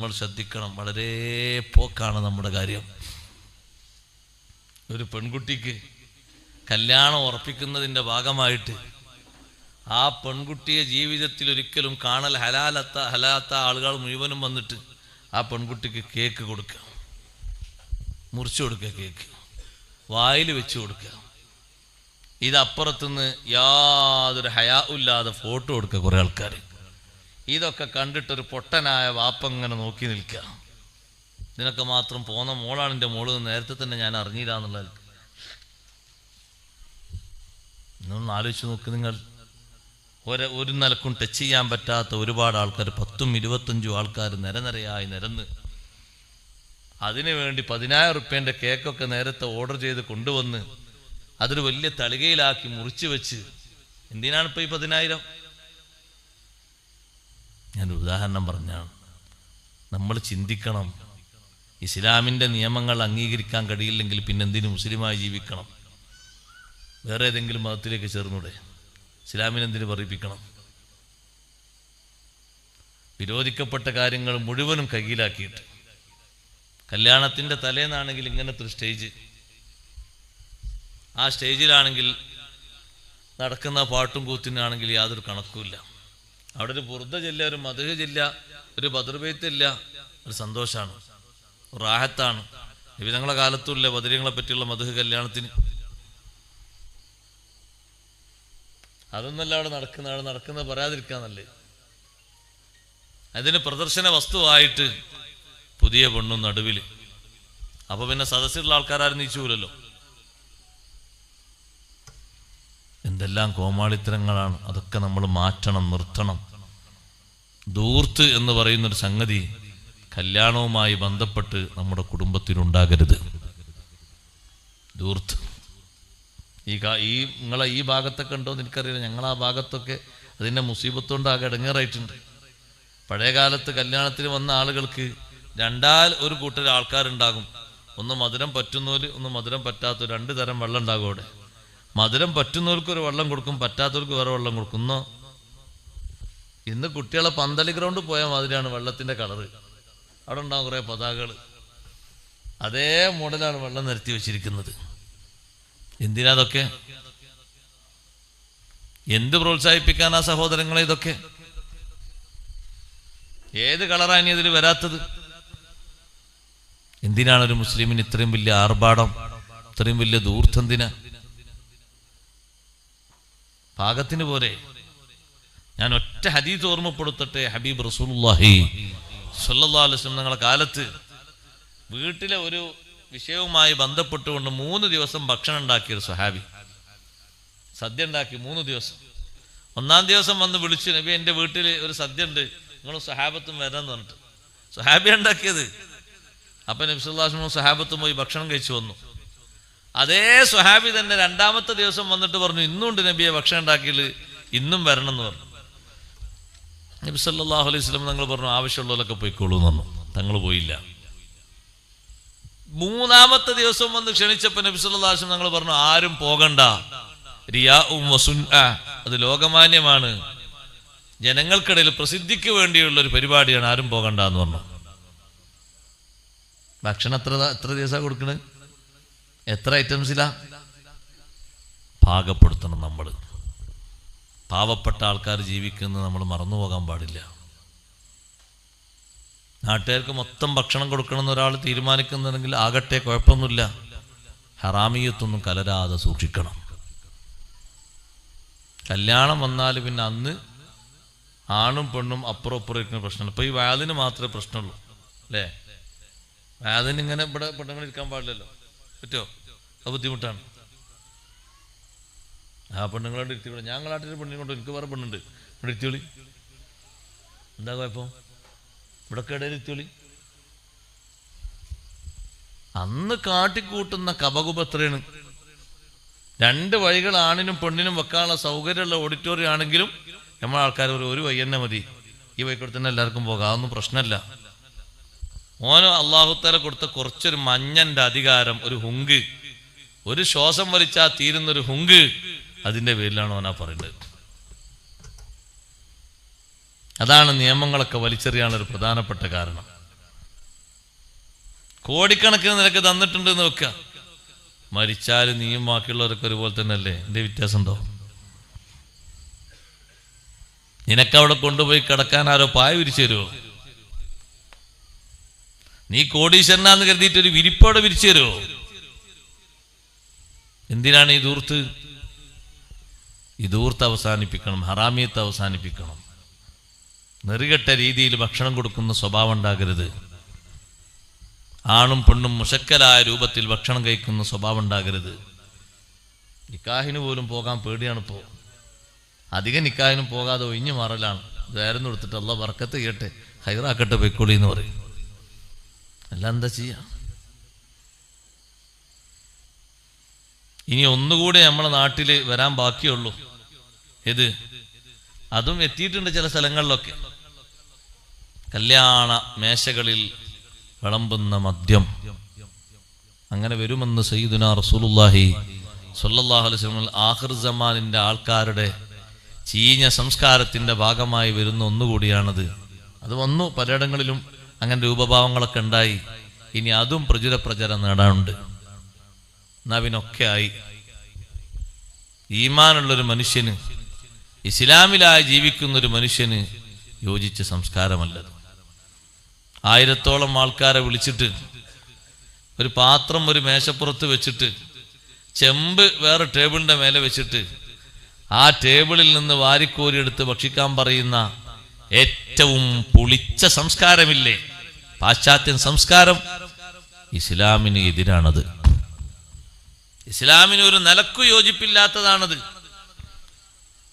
നമ്മൾ ശ്രദ്ധിക്കണം. വളരെ പോക്കാണ് നമ്മുടെ കാര്യം. ഒരു പെൺകുട്ടിക്ക് കല്യാണം ഉറപ്പിക്കുന്നതിന്റെ ഭാഗമായിട്ട് ആ പെൺകുട്ടിയെ ജീവിതത്തിൽ ഒരിക്കലും കാണൽ ഹലാലത്ത ഹലാത്ത ആളുകൾ മുഴുവനും വന്നിട്ട് ആ പെൺകുട്ടിക്ക് കേക്ക് കൊടുക്കുക. മുറിച്ചു കൊടുക്കുക കേക്ക്. വായിൽ വെച്ച് കൊടുക്കുക. ഇതപ്പുറത്തുനിന്ന് യാതൊരു ഹയാ ഇല്ലാതെ ഫോട്ടോ കൊടുക്കുക കുറേ ആൾക്കാർ ഇതൊക്കെ കണ്ടിട്ടൊരു പൊട്ടനായ വാപ്പ ഇങ്ങനെ നോക്കി നിൽക്കുക. ഇതിനൊക്കെ മാത്രം പോന്ന മോളാണ് എന്റെ മോൾ നേരത്തെ തന്നെ ഞാൻ അറിഞ്ഞില്ല എന്നുള്ളത് ഇന്നൊന്ന് ആലോചിച്ച് നോക്ക് നിങ്ങൾ. ഒരു ഒരു നിലക്കും ടച്ച് ചെയ്യാൻ പറ്റാത്ത ഒരുപാട് ആൾക്കാർ പത്തും ഇരുപത്തഞ്ചും ആൾക്കാർ നിരനിരയായി നിരന്ന് അതിനു വേണ്ടി പതിനായിരം റുപ്യേന്റെ കേക്കൊക്കെ നേരത്തെ ഓർഡർ ചെയ്ത് കൊണ്ടുവന്ന് അതൊരു വലിയ തളികയിലാക്കി മുറിച്ച് വെച്ച് എന്തിനാണ് ഇപ്പോൾ ഈ പതിനായിരം? ഞാൻ ഉദാഹരണം പറഞ്ഞാണ്. നമ്മൾ ചിന്തിക്കണം. ഇസ്ലാമിന്റെ നിയമങ്ങൾ അംഗീകരിക്കാൻ കഴിയില്ലെങ്കിൽ പിന്നെ പിന്നെന്തിനു മുസ്ലിമായി ജീവിക്കണം? വേറെ ഏതെങ്കിലും മതത്തിലേക്ക് ചേർന്നൂടെ? ഇസ്ലാമിനെന്തിനു പറയിപ്പിക്കണം? വിരോധിക്കപ്പെട്ട കാര്യങ്ങൾ മുഴുവനും കയ്യിലാക്കിയിട്ട്. കല്യാണത്തിന്റെ തലേന്നാണെങ്കിൽ ഇങ്ങനത്തെ ഒരു സ്റ്റേജ് ആ സ്റ്റേജിലാണെങ്കിൽ നടക്കുന്ന പാട്ടും കൂത്തിനാണെങ്കിൽ യാതൊരു കണക്കുമില്ല. അവിടെ ഒരു ബുർദ ജില്ല ഒരു മധുഹ ജില്ല ഒരു ബദർബേത്തില്ല ഒരു സന്തോഷമാണ് റാഹത്താണ്. വിവിധങ്ങളെ കാലത്തുമില്ല ബദരീങ്ങളെ പറ്റിയുള്ള മധുഹ കല്യാണത്തിന്. അതൊന്നല്ല അവിടെ നടക്കുന്ന അവിടെ നടക്കുന്നത് പറയാതിരിക്കാന്നല്ലേ അതിന് പ്രദർശന വസ്തുവായിട്ട് പുതിയ പെണ്ണും നടുവിൽ അപ്പൊ പിന്നെ സദസ്സിലുള്ള ആൾക്കാരും നീച്ചൂലല്ലോ. എന്തെല്ലാം കോമാളിത്തരങ്ങളാണ്. അതൊക്കെ നമ്മൾ മാറ്റണം നിർത്തണം. ദൂർത്ത് എന്ന് പറയുന്നൊരു സംഗതി കല്യാണവുമായി ബന്ധപ്പെട്ട് നമ്മുടെ കുടുംബത്തിനുണ്ടാകരുത് ദൂർത്ത്. ഈ ഈ നിങ്ങളെ ഈ ഭാഗത്തൊക്കെ ഉണ്ടോ എന്ന് എനിക്കറിയില്ല. ഞങ്ങൾ ആ ഭാഗത്തൊക്കെ അതിന്റെ മുസീബത്തുകൊണ്ട് ആകെ ഇടങ്ങേറായിട്ടുണ്ട്. പഴയ കാലത്ത് കല്യാണത്തിന് വന്ന ആളുകൾക്ക് രണ്ടാൽ ഒരു കൂട്ടർ ആൾക്കാരുണ്ടാകും. ഒന്ന് മധുരം പറ്റുന്നവര് ഒന്ന് മധുരം പറ്റാത്ത രണ്ട് തരം വെള്ളം ഉണ്ടാകും അവിടെ. മധുരം പറ്റുന്നവർക്ക് ഒരു വെള്ളം കൊടുക്കും പറ്റാത്തവർക്ക് വേറെ വെള്ളം കൊടുക്കുന്നോ ഇന്ന് കുട്ടികളെ പന്തളി ഗ്രൗണ്ട് പോയ മാതിരിയാണ് വെള്ളത്തിന്റെ കളറ്. അവിടെ ഉണ്ടാവും കുറേ പതാകകൾ അതേ മോഡലാണ് വെള്ളം നിരത്തി വെച്ചിരിക്കുന്നത്. എന്തിനാ അതൊക്കെ എന്ത് പ്രോത്സാഹിപ്പിക്കാനാ സഹോദരങ്ങളെ ഇതൊക്കെ? ഏത് കളറാണ് ഇതിൽ വരാത്തത്? എന്തിനാണ് ഒരു മുസ്ലിമിന് ഇത്രയും വലിയ ആർഭാടം? ഇത്രയും വലിയ ദൂർത്തെന്തിനാ? പാകത്തിന് പോരെ. ഞാൻ ഒറ്റ ഹദീസ് ഓർമ്മപ്പെടുത്തട്ടെ ഹബീബ് റസൂലുള്ളാഹി സ്വല്ലല്ലാഹു അലൈഹി വസല്ലം ഞങ്ങളുടെ കാലത്ത് വീട്ടിലെ ഒരു വിഷയവുമായി ബന്ധപ്പെട്ടുകൊണ്ട് മൂന്ന് ദിവസം ഭക്ഷണം ഉണ്ടാക്കിയ ഒരു സ്വഹാബി. സദ്യ ഉണ്ടാക്കി മൂന്ന് ദിവസം. ഒന്നാം ദിവസം വന്ന് വിളിച്ചു നബി എന്റെ വീട്ടിൽ ഒരു സദ്യ ഉണ്ട് നിങ്ങൾ സ്വഹാബത്തും വരാന്ന് പറഞ്ഞിട്ട്. സ്വഹാബി ഉണ്ടാക്കിയത്. അപ്പൊ നബിസുല്ലാസ്മും സ്വഹാബത്തും പോയി ഭക്ഷണം കഴിച്ചു വന്നു. അതേ സ്വഹാബി തന്നെ രണ്ടാമത്തെ ദിവസം വന്നിട്ട് പറഞ്ഞു ഇന്നുണ്ട് നബിയെ ഭക്ഷണം ഉണ്ടാക്കിയത് ഇന്നും വരണം എന്ന് പറഞ്ഞു. നബി സല്ലല്ലാഹു അലൈഹി സ്വലം തങ്ങൾ പറഞ്ഞു ആവശ്യമുള്ളവരൊക്കെ പോയിക്കോളൂ എന്ന് പറഞ്ഞു. തങ്ങൾ പോയില്ല. മൂന്നാമത്തെ ദിവസം വന്ന് ക്ഷണിച്ചപ്പോൾ നബി വസല്ലം തങ്ങൾ പറഞ്ഞു ആരും പോകണ്ട. റിയാഉം വസുൻആ അത് ലോകമാന്യമാണ്. ജനങ്ങൾക്കിടയിൽ പ്രസിദ്ധിക്ക് വേണ്ടിയുള്ള ഒരു പരിപാടിയാണ് ആരും പോകണ്ട എന്ന് പറഞ്ഞു. ഭക്ഷണം എത്ര എത്ര ദിവസമാണ് കൊടുക്കണത് എത്ര ഐറ്റംസിലാ? പാകപ്പെടുത്തണം നമ്മൾ പാവപ്പെട്ട ആൾക്കാർ ജീവിക്കുന്നത് നമ്മൾ മറന്നുപോകാൻ പാടില്ല. നാട്ടുകാർക്ക് മൊത്തം ഭക്ഷണം കൊടുക്കണമെന്ന് ഒരാൾ തീരുമാനിക്കുന്നുണ്ടെങ്കിൽ ആകട്ടെ കുഴപ്പമൊന്നുമില്ല. ഹറാമിയത്തൊന്നും കലരാതെ സൂക്ഷിക്കണം. കല്യാണം വന്നാൽ പിന്നെ അന്ന് ആണും പെണ്ണും അപ്പുറം അപ്പുറം ഇരിക്കുന്ന പ്രശ്നമാണ്. ഇപ്പൊ ഈ വാതിന് മാത്രമേ പ്രശ്നമുള്ളൂ അല്ലേ? വാതിന് ഇങ്ങനെ ഇവിടെ പെണ്ണുങ്ങൾ ഇരിക്കാൻ പാടില്ലല്ലോ. പറ്റുമോ? അത് ബുദ്ധിമുട്ടാണ്. ആ പെണ്ണുങ്ങളോട് ഇരുത്തിക്കൂടെ ഞങ്ങളാട്ടിൽ പെണ്ണിനെ കൊണ്ട് എനിക്ക് വേറെ പെണ്ണുണ്ട്. ഇവിടെ ഇരുത്തിയോളി എന്താ കുഴപ്പം? ഇവിടെ ഇടയിൽ ഇരുത്തിയോളി അന്ന് കാട്ടിക്കൂട്ടുന്ന കപകുപ രണ്ട് വഴികൾ ആണിനും പെണ്ണിനും വെക്കാനുള്ള സൗകര്യമുള്ള ഓഡിറ്റോറിയം ആണെങ്കിലും നമ്മളെ ആൾക്കാർ ഒരു ഒരു വഴി തന്നെ മതി. ഈ വഴിക്കൂടെ തന്നെ എല്ലാവർക്കും പോകാം. അതൊന്നും പ്രശ്നമല്ല. ഓനോ അള്ളാഹുത്തല കൊടുത്ത കുറച്ചൊരു മഞ്ഞന്റെ അധികാരം ഒരു ഹുങ്ക്. ഒരു ശ്വാസം വലിച്ചാൽ തീരുന്ന ഒരു ഹുങ്ക്. അതിന്റെ പേരിലാണ് അവനാ പറയുന്നത്. അതാണ് നിയമങ്ങളൊക്കെ വലിച്ചെറിയാനുള്ള ഒരു പ്രധാനപ്പെട്ട കാരണം. കോടിക്കണക്കിന് നിനക്ക് തന്നിട്ടുണ്ട് എന്ന് വെക്കുക മരിച്ചാൽ നീയും ബാക്കിയുള്ളവരൊക്കെ ഒരുപോലെ തന്നെ അല്ലേ വ്യത്യാസം ഉണ്ടോ നിനക്കവിടെ കൊണ്ടുപോയി കിടക്കാൻ ആരോ പായ വിരിച്ചു തരുമോ നീ കോടീശ്വരനാന്ന് കരുതിയിട്ട് ഒരു വിരിപ്പോടെ വിരിച്ചു തരുമോ എന്തിനാണ് ഈ ദൂർത്ത് ഈ ദൂർത്ത് അവസാനിപ്പിക്കണം ഹറാമിയത്ത് അവസാനിപ്പിക്കണം. നെറികെട്ട രീതിയിൽ ഭക്ഷണം കൊടുക്കുന്ന സ്വഭാവം ഉണ്ടാകരുത്. ആണും പെണ്ണും മുഷക്കലായ രൂപത്തിൽ ഭക്ഷണം കഴിക്കുന്ന സ്വഭാവം ഉണ്ടാകരുത്. നിക്കാഹിന് പോലും പോകാൻ പേടിയാണ് ഇപ്പോൾ അധികം നിക്കാഹിനും പോകാതെ ഒഴിഞ്ഞു മാറലാണ്. ഇതായിരുന്നു കൊടുത്തിട്ട് അല്ല വർക്കത്ത് കേട്ടെ ഹൈറാക്കട്ടെ പൊയ്ക്കോളി എന്ന് പറയും. അല്ല എന്താ ചെയ്യാം? ഇനി ഒന്നുകൂടെ നമ്മളെ നാട്ടിൽ വരാൻ ബാക്കിയുള്ളൂ. ഇത് അതും എത്തിയിട്ടുണ്ട് ചില സ്ഥലങ്ങളിലൊക്കെ. കല്യാണ മേശകളിൽ വിളമ്പുന്ന മദ്യം. അങ്ങനെ വരുമെന്ന് സയ്യിദുന റസൂലുള്ളാഹി സ്വല്ലല്ലാഹു അലൈഹി വസല്ലം ആഖിർ സമാനിന്റെ ആൾക്കാരുടെ ചീഞ്ഞ സംസ്കാരത്തിന്റെ ഭാഗമായി വരുന്ന ഒന്നുകൂടിയാണത്. അത് വന്നു പലയിടങ്ങളിലും അങ്ങനെ രൂപഭാവങ്ങളൊക്കെ ഉണ്ടായി. ഇനി അതും പ്രചുര പ്രചരം നേടാനുണ്ട്. എന്നാ പിന്നൊക്കെ ആയി. ഈമാനുള്ളൊരു മനുഷ്യന് ഇസ്ലാമിലായി ജീവിക്കുന്ന ഒരു മനുഷ്യന് യോജിച്ച സംസ്കാരമല്ലത്. ആയിരത്തോളം ആൾക്കാരെ വിളിച്ചിട്ട് ഒരു പാത്രം ഒരു മേശപ്പുറത്ത് വെച്ചിട്ട് ചെമ്പ് വേറെ ടേബിളിന്റെ മേലെ വെച്ചിട്ട് ആ ടേബിളിൽ നിന്ന് വാരിക്കോരിയെടുത്ത് ഭക്ഷിക്കാൻ പറയുന്ന ഏറ്റവും പുളിച്ച സംസ്കാരമില്ലേ? പാശ്ചാത്യൻ സംസ്കാരം ഇസ്ലാമിന് എതിരാണത്. ഇസ്ലാമിന് ഒരു നിലക്കു യോജിപ്പില്ലാത്തതാണത്.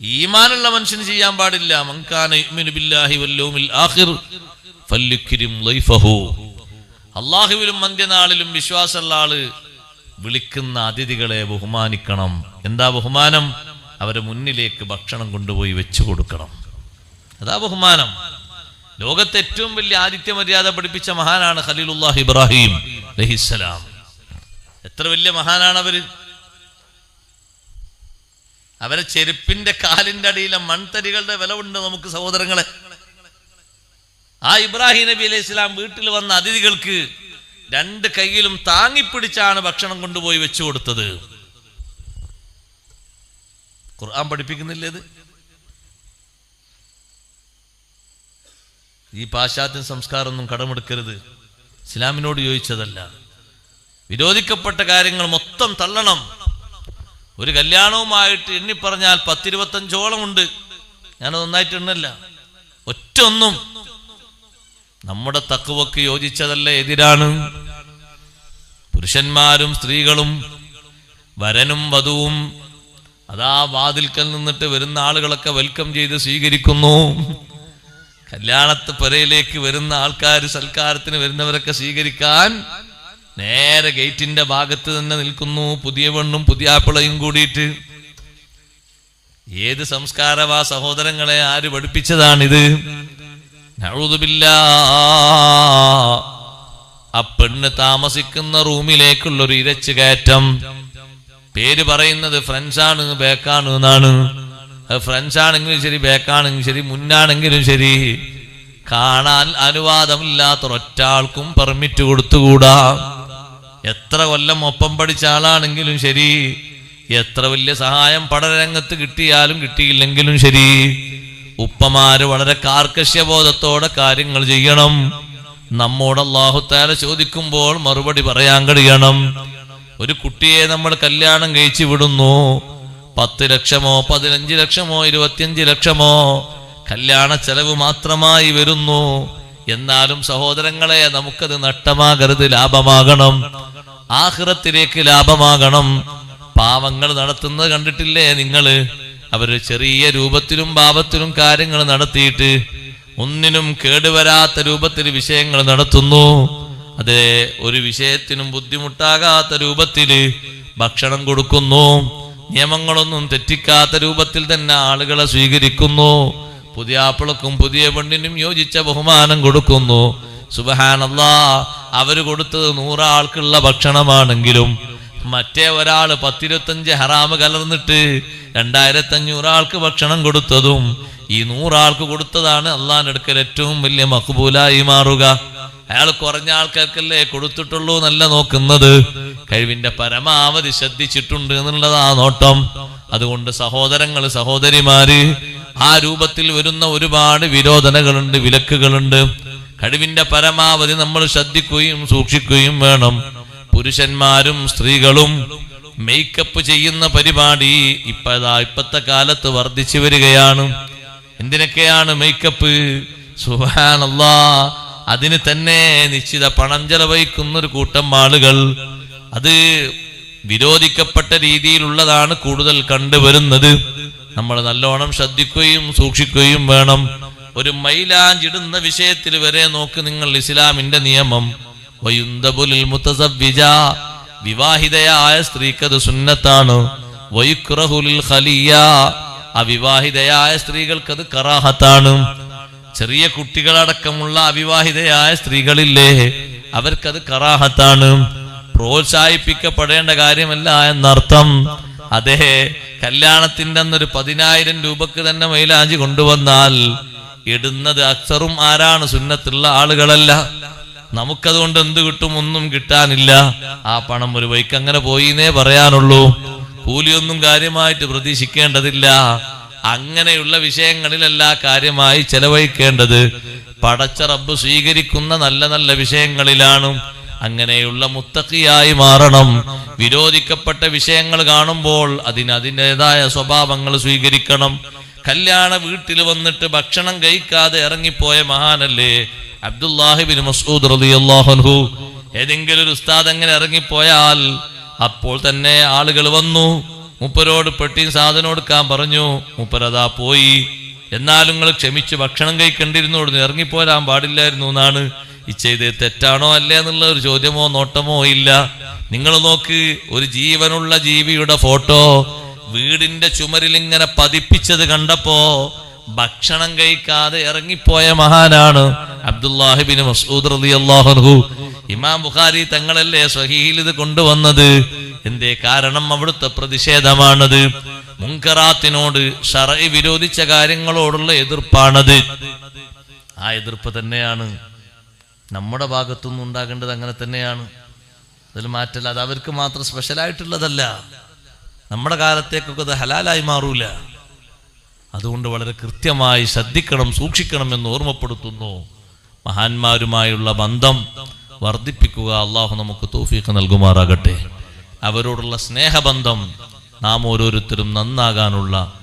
ഈമാനുള്ള മനുഷ്യന് ചെയ്യാൻ പാടില്ല. അള്ളാഹുവിലും അന്ത്യനാളിലും വിശ്വാസമുള്ള ആൾ വിളിക്കുന്ന അതിഥികളെ ബഹുമാനിക്കണം. എന്താ ബഹുമാനം? അവരെ മുന്നിലേക്ക് ഭക്ഷണം കൊണ്ടുപോയി വെച്ചു കൊടുക്കണം. അതാ ബഹുമാനം. ലോകത്തെ ഏറ്റവും വലിയ ആദിത്യ മര്യാദ പഠിപ്പിച്ച മഹാനാണ് ഖലീലുല്ലാഹ് ഇബ്രാഹിം അലഹിസ്സലാം. എത്ര വലിയ മഹാനാണ് അവർ അവരെ ചെരുപ്പിന്റെ കാലിന്റെ അടിയിലെ മൺതരികളുടെ വില ഉണ്ട് നമുക്ക് സഹോദരങ്ങളെ. ആ ഇബ്രാഹിം നബി അലൈഹി ഇസ്ലാം വീട്ടിൽ വന്ന അതിഥികൾക്ക് രണ്ട് കൈയിലും താങ്ങിപ്പിടിച്ചാണ് ഭക്ഷണം കൊണ്ടുപോയി വെച്ചു കൊടുത്തത്. ഖുർആൻ പഠിപ്പിക്കുന്നില്ലേ ഇത്? ഈ പാശ്ചാത്യ സംസ്കാരമൊന്നും കടമെടുക്കരുത്. ഇസ്ലാമിനോട് യോജിച്ചതല്ല. വിരോധിക്കപ്പെട്ട കാര്യങ്ങൾ മൊത്തം തള്ളണം. ഒരു കല്യാണവുമായിട്ട് എണ്ണിപ്പറഞ്ഞാൽ പത്തിരുപത്തഞ്ചോളം ഉണ്ട് ഞാൻ നന്നായിട്ട് എണ്ണല്ല. ഒറ്റ ഒന്നും നമ്മുടെ തക്കുവക്ക് യോജിച്ചതല്ല എതിരാണ്. പുരുഷന്മാരും സ്ത്രീകളും വരനും വധുവും അതാ വാതിൽക്കൽ നിന്നിട്ട് വരുന്ന ആളുകളൊക്കെ വെൽക്കം ചെയ്ത് സ്വീകരിക്കുന്നു. കല്യാണത്ത് പുരയിലേക്ക് വരുന്ന ആൾക്കാർ സൽക്കാരത്തിന് വരുന്നവരൊക്കെ സ്വീകരിക്കാൻ നേരെ ഗേറ്റിന്റെ ഭാഗത്ത് തന്നെ നിൽക്കുന്നു. പുതിയ പെണ്ണും പുതിയ ആപ്പിളയും കൂടിയിട്ട്. ഏത് സംസ്കാരവാ സഹോദരങ്ങളെ? ആര് പഠിപ്പിച്ചതാണിത്? ആ പെണ്ണ് താമസിക്കുന്ന റൂമിലേക്കുള്ള ഒരു ഇരച്ചു കയറ്റം. പേര് പറയുന്നത് ഫ്രണ്ട്സാണ് ബേക്കാണ് എന്നാണ്. ഫ്രണ്ട്സ് ആണെങ്കിലും ശരി ബേക്കാണെങ്കിലും ശരി മുന്നാണെങ്കിലും ശരി. കാണാൻ അനുവാദമില്ലാത്ത ഒരൊറ്റാൾക്കും പെർമിറ്റ് കൊടുത്തുകൂടാ. എത്ര കൊല്ലം ഒപ്പം പഠിച്ച ആളാണെങ്കിലും ശരി. എത്ര വലിയ സഹായം പഠനരംഗത്ത് കിട്ടിയാലും കിട്ടിയില്ലെങ്കിലും ശരി. ഉപ്പമാര് വളരെ കാർക്കശ്യബോധത്തോടെ കാര്യങ്ങൾ ചെയ്യണം. നമ്മോട് അള്ളാഹുത്താല ചോദിക്കുമ്പോൾ മറുപടി പറയാൻ കഴിയണം. ഒരു കുട്ടിയെ നമ്മൾ കല്യാണം കഴിച്ചു വിടുന്നു. പത്ത് ലക്ഷമോ പതിനഞ്ച് ലക്ഷമോ ഇരുപത്തിയഞ്ച് ലക്ഷമോ കല്യാണ ചെലവ് മാത്രമായി വരുന്നു. എന്നാലും സഹോദരങ്ങളെ നമുക്കത് നഷ്ടമാകരുത് ലാഭമാകണം. ആഹ്റത്തിലേക്ക് ലാഭമാകണം. പാവങ്ങൾ നടത്തുന്നത് കണ്ടിട്ടില്ലേ നിങ്ങൾ? അവർ ചെറിയ രൂപത്തിലും പാപത്തിലും കാര്യങ്ങൾ നടത്തിയിട്ട് ഒന്നിനും കേടുവരാത്ത രൂപത്തിൽ വിഷയങ്ങൾ നടത്തുന്നു. അതെ ഒരു വിഷയത്തിനും ബുദ്ധിമുട്ടാകാത്ത രൂപത്തിൽ ഭക്ഷണം കൊടുക്കുന്നു. നിയമങ്ങളൊന്നും തെറ്റിക്കാത്ത രൂപത്തിൽ തന്നെ ആളുകളെ സ്വീകരിക്കുന്നു. പുതിയ ആപ്പിളക്കും പുതിയ പെണ്ണിനും യോജിച്ച ബഹുമാനം കൊടുക്കുന്നു. സുബഹാനല്ലാ അവർ കൊടുത്തത് നൂറാൾക്കുള്ള ഭക്ഷണമാണെങ്കിലും മറ്റേ ഒരാൾ പത്തിരുപത്തഞ്ച് ഹറാമ് കലർന്നിട്ട് രണ്ടായിരത്തി അഞ്ഞൂറ് ആൾക്ക് ഭക്ഷണം കൊടുത്തതും ഈ നൂറാൾക്ക് കൊടുത്തതാണ് അള്ളാൻ അടുക്കൽ ഏറ്റവും വലിയ മഹബൂലായി മാറുക. അയാൾ കുറഞ്ഞ ആൾക്കാർക്കല്ലേ കൊടുത്തിട്ടുള്ളൂ എന്നല്ല നോക്കുന്നത്. കഴിവിന്റെ പരമാവധി ശ്രദ്ധിച്ചിട്ടുണ്ട് എന്നുള്ളതാ നോട്ടം. അതുകൊണ്ട് സഹോദരങ്ങൾ സഹോദരിമാര് ആ രൂപത്തിൽ വരുന്ന ഒരുപാട് വിരോധനകളുണ്ട് വിലക്കുകളുണ്ട്. കഴിവിന്റെ പരമാവധി നമ്മൾ ശ്രദ്ധിക്കുകയും സൂക്ഷിക്കുകയും വേണം. പുരുഷന്മാരും സ്ത്രീകളും മേക്കപ്പ് ചെയ്യുന്ന പരിപാടി ഇപ്പതാ ഇപ്പത്തെ കാലത്ത് വർദ്ധിച്ചു വരികയാണ്. എന്തിനൊക്കെയാണ് മേക്കപ്പ് സുഹാനല്ലാ അതിന് തന്നെ നിശ്ചിത പണം ചെലവഴിക്കുന്ന ഒരു കൂട്ടം ആളുകൾ. അത് വിരോധിക്കപ്പെട്ട രീതിയിലുള്ളതാണ് കൂടുതൽ കണ്ടുവരുന്നത്. നമ്മൾ നല്ലോണം ശ്രദ്ധിക്കുകയും സൂക്ഷിക്കുകയും വേണം. ഒരു മൈലാഞ്ചിടുന്ന വിഷയത്തിൽ വരെ നോക്ക് നിങ്ങൾ ഇസ്ലാമിന്റെ നിയമം. വയുന്തബുലിൽ സ്ത്രീക്ക് വിവാഹിതയായ സുന്നത്താണ്. വയുക്രഹുലിൽ ഖലിയ അവിവാഹിതയായ കറാഹത്താണ്. ചെറിയ കുട്ടികളടക്കമുള്ള അവിവാഹിതയായ സ്ത്രീകളില്ലേ അവർക്കത് കറാഹത്താണ്. പ്രോത്സാഹിപ്പിക്കപ്പെടേണ്ട കാര്യമല്ല എന്നർത്ഥം. അതെ കല്യാണത്തിന്റെ അന്നൊരു പതിനായിരം രൂപക്ക് തന്നെ മൈലാഞ്ചി കൊണ്ടുവന്നാൽ ഇടുന്നത് അക്സറും ആരാണ്? സുന്നത്തുള്ള ആളുകളല്ല. നമുക്കതുകൊണ്ട് എന്ത് കിട്ടും? ഒന്നും കിട്ടാനില്ല. ആ പണം ഒരു വൈക്ക് അങ്ങനെ പോയിന്നേ പറയാനുള്ളൂ. കൂലിയൊന്നും കാര്യമായിട്ട് പ്രതീക്ഷിക്കേണ്ടതില്ല. അങ്ങനെയുള്ള വിഷയങ്ങളിലല്ല കാര്യമായി ചെലവഴിക്കേണ്ടത്. പടച്ച റബ്ബ് സ്വീകരിക്കുന്ന നല്ല നല്ല വിഷയങ്ങളിലാണ്. അങ്ങനെയുള്ള മുത്തക്കിയായി മാറണം. വിരോധിക്കപ്പെട്ട വിഷയങ്ങൾ കാണുമ്പോൾ അതിന് അതിന്റെതായ സ്വഭാവങ്ങൾ സ്വീകരിക്കണം. കല്യാണ വീട്ടിൽ വന്നിട്ട് ഭക്ഷണം കഴിക്കാതെ ഇറങ്ങിപ്പോയ മഹാനല്ലേ? അബ്ദുല്ലാഹിബിൻ മസൂദ് റളിയല്ലാഹു ഏതെങ്കിലും ഒരു ഉസ്താദ് അങ്ങനെ ഇറങ്ങിപ്പോയാൽ? അപ്പോൾ തന്നെ ആളുകൾ വന്നു. മുപ്പരോട് പെട്ടിയും സാധനം എടുക്കാൻ പറഞ്ഞു. മുപ്പരതാ പോയി. എന്നാലും നിങ്ങൾ ക്ഷമിച്ച് ഭക്ഷണം കഴിക്കേണ്ടിരുന്നു ഇറങ്ങിപ്പോരാൻ പാടില്ലായിരുന്നു എന്നാണ്. ഈ ചെയ്ത് തെറ്റാണോ അല്ലേ എന്നുള്ള ഒരു ചോദ്യമോ നോട്ടമോ ഇല്ല. നിങ്ങൾ നോക്ക് ഒരു ജീവനുള്ള ജീവിയുടെ ഫോട്ടോ വീടിന്റെ ചുമരിൽ ഇങ്ങനെ പതിപ്പിച്ചത് കണ്ടപ്പോ ഭക്ഷണം കഴിക്കാതെ ഇറങ്ങിപ്പോയ മഹാനാണ് അബ്ദുല്ലാഹിബിൻ മസൂദ് റളിയല്ലാഹു ഇമാം ബുഖാരി തങ്ങളല്ലേ സ്വഹീൽ ഇത് കൊണ്ടുവന്നത്? എന്തേ കാരണം അവിടുത്തെ പ്രതിഷേധമാണത്? മുങ്കറാത്തിനോട് ഷറൈ വിരോധിച്ച കാര്യങ്ങളോടുള്ള എതിർപ്പാണത്. ആ എതിർപ്പ് തന്നെയാണ്. നമ്മുടെ ഭാഗത്തുനിന്ന് ഉണ്ടാകേണ്ടത് അങ്ങനെ തന്നെയാണ്. അതിൽ മാറ്റല്ല. അത് അവർക്ക് മാത്രം സ്പെഷ്യലായിട്ടുള്ളതല്ല നമ്മുടെ കാലത്തേക്കൊക്കെ അത് ഹലാലായി മാറൂല. അതുകൊണ്ട് വളരെ കൃത്യമായി ശ്രദ്ധിക്കണം സൂക്ഷിക്കണം എന്ന് ഓർമ്മപ്പെടുത്തുന്നു. മഹാന്മാരുമായുള്ള ബന്ധം വർദ്ധിപ്പിക്കുക അള്ളാഹു നമുക്ക് തോഫീക്ക് നൽകുമാറാകട്ടെ. അവരോടുള്ള സ്നേഹബന്ധം നാം ഓരോരുത്തരും നന്നാകാനുള്ള